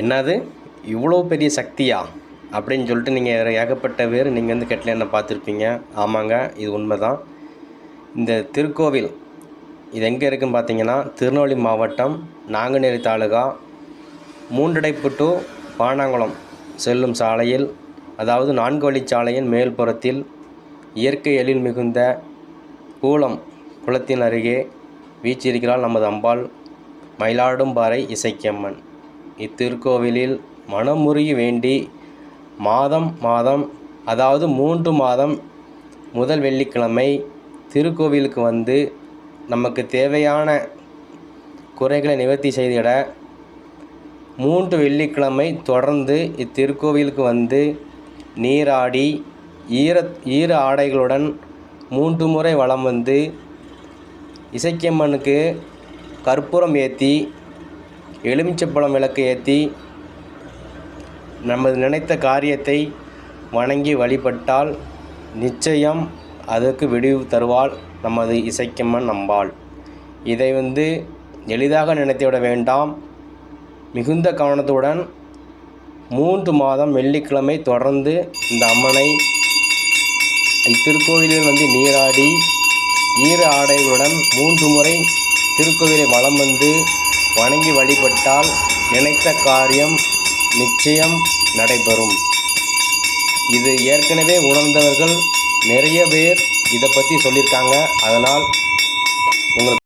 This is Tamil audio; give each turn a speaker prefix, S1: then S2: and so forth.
S1: என்னது? இவ்வளோ பெரிய சக்தியா? அப்படின்னு சொல்லிட்டு நீங்கள் ஏகப்பட்ட பேர் நீங்கள் வந்து கெட்டில் என்ன பார்த்துருப்பீங்க. ஆமாங்க இது உண்மை தான் இந்த திருக்கோவில் இது எங்கே இருக்குன்னு பார்த்தீங்கன்னா திருநெல்வேலி மாவட்டம் நாங்குநேரி தாலுகா மூன்றடைப்பு டு பானாங்குளம் செல்லும் சாலையில் அதாவது நான்கு வழிச்சாலையின் மேல்புறத்தில் இயற்கை எழில் மிகுந்த கூலம் குளத்தின் அருகே வீச்சிருக்கிறாள் நமது அம்பாள் மயிலாடும்பாறை இசைக்கம்மன். இத்திருக்கோவிலில் மனமுருகி வேண்டி மாதம் மாதம் அதாவது மூன்று மாதம் முதல் வெள்ளிக்கிழமை திருக்கோவிலுக்கு வந்து நமக்கு தேவையான குறைகளை நிவர்த்தி செய்திட மூன்று வெள்ளிக்கிழமை தொடர்ந்து இத்திருக்கோவிலுக்கு வந்து நீராடி ஈர ஈர ஆடைகளுடன் மூன்று முறை வளம் வந்து இசைக்கியம்மனுக்கு கற்பூரம் ஏற்றி எலுமிச்சப்பழம் விளக்கு ஏற்றி நமது நினைத்த காரியத்தை வணங்கி வழிபட்டால் நிச்சயம் அதற்கு விடிவு தருவாள் நமது இசைக்கம்மன் நம்பாள் இதை வந்து எளிதாக நினைத்துவிட வேண்டாம். மிகுந்த கவனத்துடன் மூன்று மாதம் வெள்ளிக்கிழமை தொடர்ந்து இந்த அம்மனை இத்திருக்கோவிலில் வந்து நீராடி ஈர ஆடைகளுடன் மூன்று முறை திருக்கோவிலை வலம் வந்து வணங்கி வழிபட்டால் நினைத்த காரியம் நிச்சயம் நடைபெறும். இது ஏற்கனவே உணர்ந்தவர்கள் நிறைய பேர் இதை பற்றி சொல்லியிருக்காங்க. அதனால் உங்களுக்கு